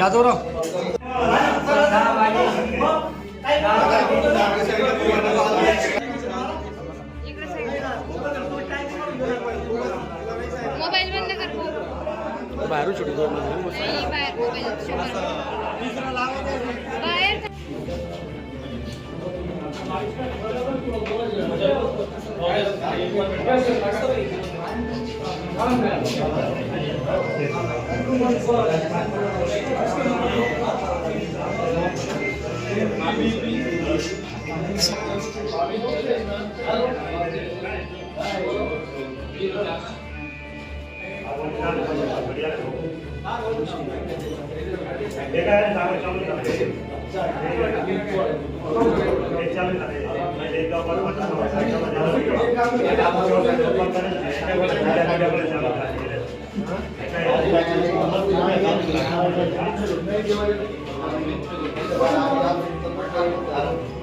Yadavrao. Mobile बंद बाहेर बाहेर 내가 하는 다음에 정리 다 해. 내장을 다 해. 내가 버터 버터 버터 버터 버터 버터 버터 버터